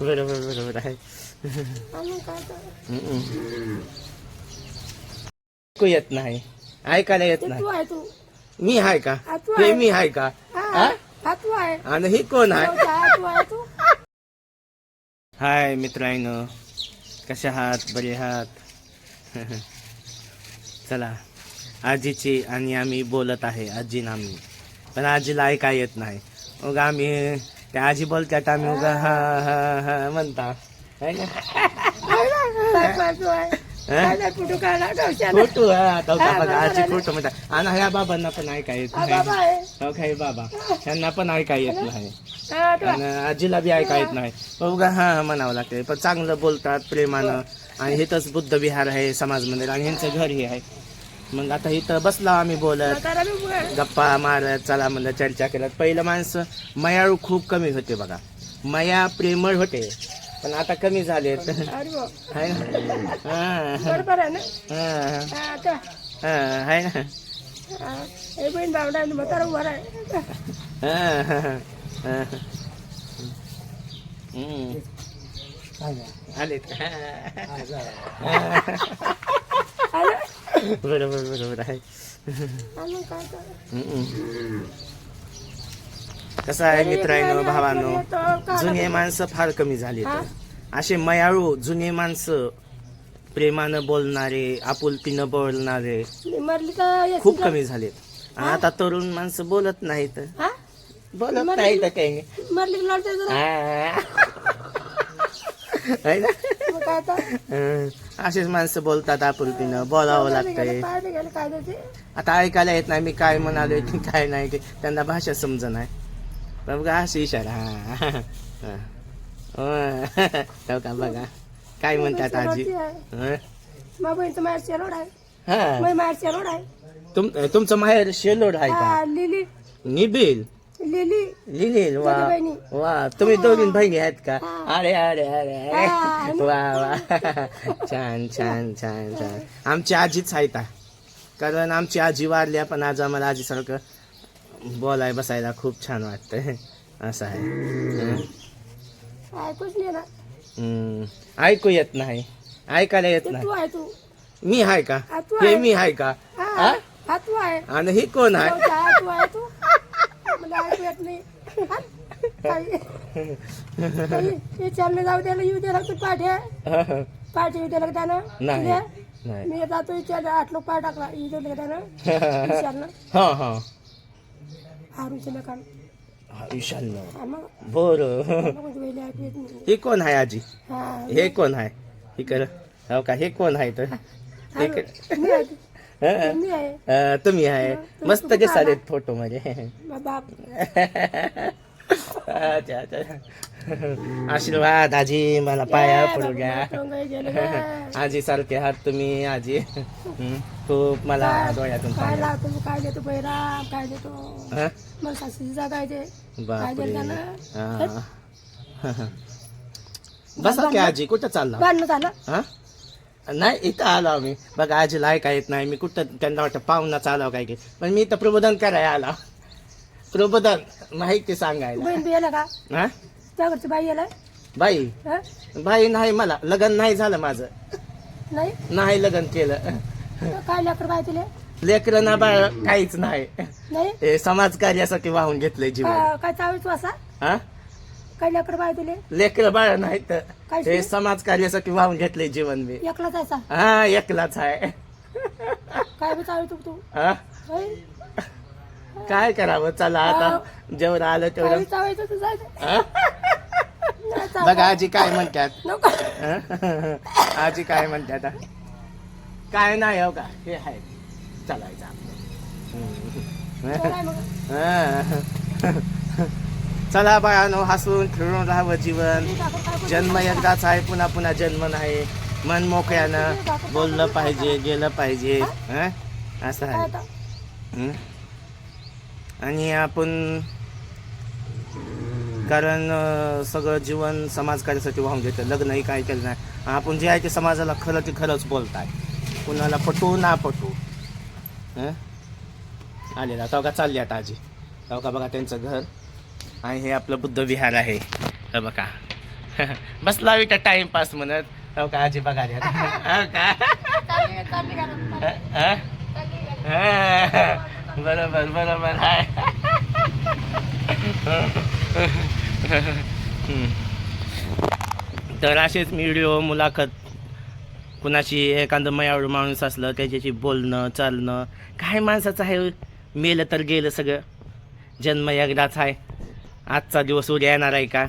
बरोबर बरोबर आहे. ऐकू येत नाही ऐकायला येत नाही? तू आहे तू. मी आहे का? हा, तू. मी आहे का? हा हा? हा, आणि ही कोण आहे? तू हाय मित्रांनो. कशा आहात? बरे आहात? चला. आजीची आणि आम्ही बोलत आहे. आजीन आम्ही. पण आजीला ऐकाय येत नाही? मग आम्ही त्या आजी बोलतात आम्ही उगा हा हा हा म्हणता. है ना. फोटो हा आता हा, आजी. फोटो म्हणतात. आणि ह्या बाबांना पण ऐकाय येत हा, नाही. बाबा हो बाबा? त्यांना पण ऐकाय येत नाही. हा. आणि आजीला बी ऐका येत नाही. उगा हा हा म्हणावं लागते पण चांगलं बोलतात प्रेमानं. आणि इथंच बुद्ध विहार आहे समाज मंदिर आणि ह्यांचं घरही आहे. मग आता इथं बसलो आम्ही बोलत. गप्पा मारत चला म्हणलं चर्चा करत पहिलं माणसं मयाळू खूप कमी होते बघा. मया प्रेमळ होते. पण आता कमी झालेत. अरे बुवा. आहे ना? हा, हा, हा. हा, हा, हे हा, हा, हा. आलं? बरोबर बरोबर आहे आणि काय तर. हम्म. कसं आहे मित्रांनो भावानो जुने माणसं फार कमी झाली? असे मयाळू जुने माणसं प्रेमानं बोलणारे आपुलकीनं बोलणारे तर खूप? कमी झालेत आता तरुण माणसं बोलत नाहीत? बोलत नाहीत काही मरली असेच माणसं बोलतात आपुलकीनं बोलावं लागतंय. आता ऐकायला येत नाही मी काय म्हणालोय की काय नाही ते. त्यांना भाषा समज नाही. पण बघा असं इशारा. हा. हा. हं. का बघा. काय म्हणतात आजी? तुमचं माहेर शेलोड आहे का? हा, लिली. लिली? वा. बहिणी. वा. तुम्ही दोघी बहिणी आहेत का. अरे अरे अरे अरे. वा वा. छान छान छान छान. आमची आजीच आहे ता कारण आमची आजी वारल्या पण आज आम्हाला आजीसारखं बोलाय बसायला खूप छान वाटतंय. असं आहे. हं. ऐकूच नाही ना. ऐकू येत नाही. ऐकायला येत ते नाही. तू आहे तू. मी आहे का? हा, तू हे आहे. मी आहे का? हा हा? हा, तू आहे. आणि ही कोण आहे? विचारलं जाऊ द्याला येऊ द्याला तू पाठ्या. पाठ येऊ द्याला का त्यानं नाही तुझ्या? नाही. मी जातो विचार आठ लोक पाठ टाकला येऊ त्यानं विचारलं. हा हा. हारूचे नका विशाल बरं. हे कोण आहे आजी? हा. हे कोण आहे? हे कर हो का हे कोण आहे तर हे तुम्ही आहे. मस्त दिसाल आहेत फोटो मध्ये. अच्छा अच्छा. आशीर्वाद आजी मला पाया पडू घ्या. आजी सारखे आहात तुम्ही आजी. हं, खूप मला डोळ्यातून काय पाणी. काय देतो बैराम काय देतो? हं? मला सासूची जागा आहे ते. काय बापरे. देईल त्यानं? हा. बसा की आजी कुठं चालला? बांधणं झालं हा? नाही इथं आलो आम्ही. बघा आजीला ऐका येत नाही. मी कुठं त्यांना वाटतं पाहुणा चालाव काय की. पण मी इथं प्रबोधन करायला आला. प्रबोधन माहिती सांगायला. बहीण बियाला का? हा? बाई याला? बाई? हं? बाई नाही मला. लग्न नाही झालं माझं. नाही? नाही लग्न केलं. काय लेकर बाय तुले? लेकरं ना बाळ काहीच नाही. नाही? हे समाज कार्यासाठी वाहून घेतलंय जीवन. का- काय चावीच वासा हा? काय लेकर बाय तुले लेकरं बाळ नाही तर काहीच हे? समाज कार्यासाठी वाहून घेतलंय जीवन मी एकलाच आहे सा हा एकलाच आहे काय बी तू तू हा होय? काय करावं चला आता जेवढं आलं काय तेवढं बी चावायचं तू जायचं हा? नाही चाव- बघा आजी काय म्हणतात नको हं? आजी काय म्हणतात? काय नाही हो का हे आहे चालायचं आपलं. काय मग? हं. चला बायानो हसून खेळून राहावं जीवन. जन्म एकदाच आहे पुन्हा पुन्हा जन्म नाही. मन मोकळ्यानं बोललं पाहिजे गेलं पाहिजे. असं आहे. आता? आणि आपण कारण सगळं जीवन समाजकार्यासाठी वाहून घेतं. लग्नही काय केलं नाही. आपण जे आहे ते समाजाला खरं ते खरंच बोलताय. कुणाला पटू ना पटू. हां? आलेला. तो का चालली आता आजी. तो का बघा त्यांचं घर. आणि हे आपलं बुद्ध विहार आहे हे बघा बसला इथं टाइमपास म्हणत हो का आजी बघा द्या. हो हा? हा. बरोबर बरोबर हाय हम्म. तर असेच व्हिडिओ मुलाखत कुणाशी एखादं मयाळू माणूस असलं त्याच्याशी बोलणं चालणं काय माणसाचं आहे मेलं तर गेलं सगळं जन्म एकदाच आहे आजचा दिवस उद्या येणार आहे का?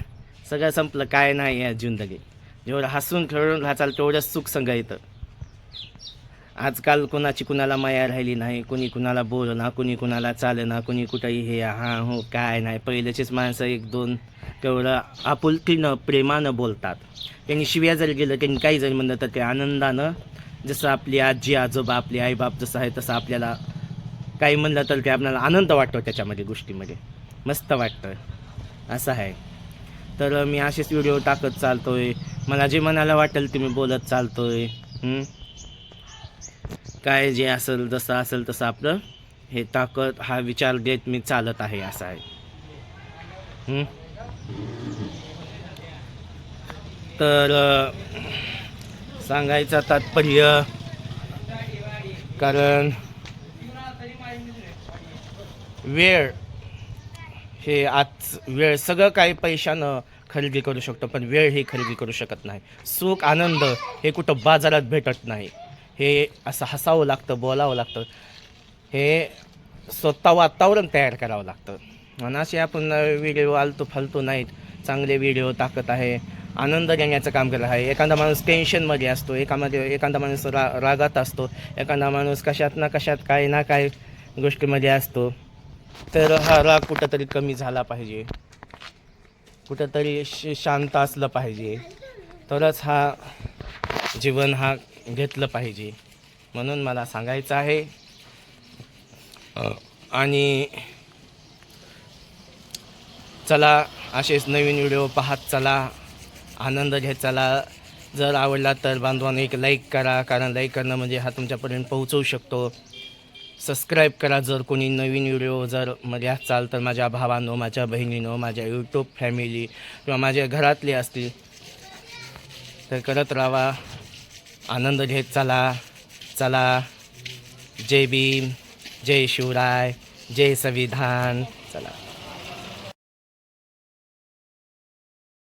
सगळं संपलं काय नाही या जिंदगी जेवढं हसून खेळून राहचाल तेवढंच सुख संग येतं. आजकाल कोणाची कुणाला माया राहिली नाही कुणी कुणाला बोल ना कुणी कुणाला चालना कुणी कुठंही हे हां हो काय नाही. पहिल्याचीच माणसं एक दोन तेवढं आपुलकीनं प्रेमानं बोलतात. त्यांनी शिव्या जरी गेलं त्यांनी काही जरी म्हणलं तर ते आनंदानं जसं आपली आजी आजोबा आपली आईबाप जसं आहे तसं आपल्याला काही म्हणलं तर ते आपल्याला आनंद वाटतो त्याच्यामध्ये गोष्टीमध्ये. मस्त वाटतं. असं आहे. तर मी असेच व्हिडिओ टाकत चालतोय. मला जे मनाला वाटेल ते मी बोलत चालतोय. आहे काय जे असेल जसं असेल तसं आपलं हे ताकद हा विचार देत मी चालत आहे असं आहे. तर सांगायचं तात्पर्य कारण वेळ हे आज वेळ सगळं काही पैशानं खरेदी करू शकतो पण वेळ ही खरेदी करू शकत नाही. सुख आनंद हे कुठं बाजारात भेटत नाही. हे असं हसावं लागतं बोलावं लागतं. हे स्वतः वातावरण तयार करावं लागतं. आणि असे आपण व्हिडिओ आलतो फालतू नाहीत. चांगले व्हिडिओ टाकत आहे. आनंद देण्याचं काम करत आहे. एखादा माणूस टेन्शनमध्ये असतो एकामध्ये एखादा माणूस रा रागात असतो एखादा माणूस कशात ना कशात काय ना काय गोष्टीमध्ये असतो. तर हा राग कुठंतरी कमी झाला पाहिजे. कुठंतरी श शांत असलं पाहिजे. तरच हा जीवन हा घेतलं पाहिजे. म्हणून मला सांगायचं आहे. आणि चला असेच नवीन व्हिडिओ पाहत चला. आनंद घेत चला. जर आवडला तर बांधवांनी एक लाईक करा. कारण लाईक करणं म्हणजे हा तुमच्यापर्यंत पोहोचवू शकतो. सबस्क्राईब करा जर कोणी नवीन व्हिडिओ जर मध्ये असाल तर माझ्या भावांनो माझ्या बहिणीनो माझ्या यूट्यूब फॅमिली किंवा माझ्या घरातले असतील तर करत राहा. आनंद घेत चला. चला. जय भीम. जय शिवराय. जय संविधान. चला.